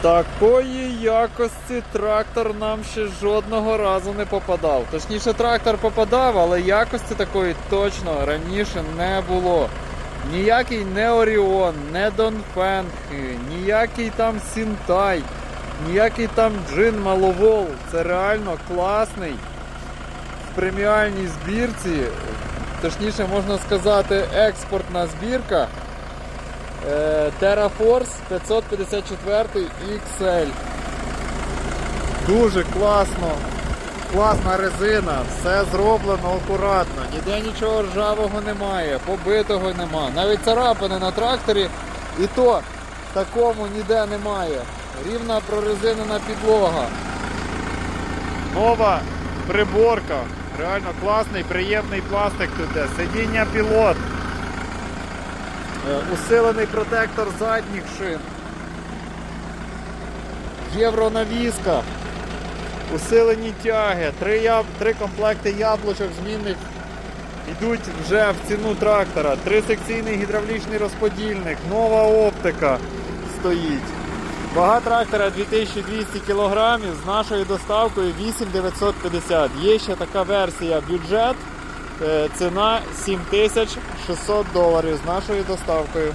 Такої якості трактор нам ще жодного разу не попадав. Точніше, трактор попадав, але якості такої точно раніше не було. Ніякий не Оріон, не Донфенг, ніякий там Сінтай, ніякий там Джин Маловол. Це реально класний в преміальній збірці. Точніше, можна сказати, експортна збірка. Е, TerraForce 554 XL. Дуже класно. Класна резина, все зроблено акуратно, ніде нічого ржавого немає, побитого нема. Навіть царапини на тракторі і то такому ніде немає. Рівна прорезинена підлога. Нова приборка. Реально класний, приємний пластик тут. Сидіння пілот. Е, Усилений протектор задніх шин. Євронавіска. Усилені тяги. Три, яб... Три комплекти яблучок змінних йдуть вже в ціну трактора. Трисекційний гідравлічний розподільник, нова оптика стоїть. Вага трактора 2200 кг з нашою доставкою 8950. Є ще така версія бюджет. Е, Ціна 7600 доларів з нашою доставкою.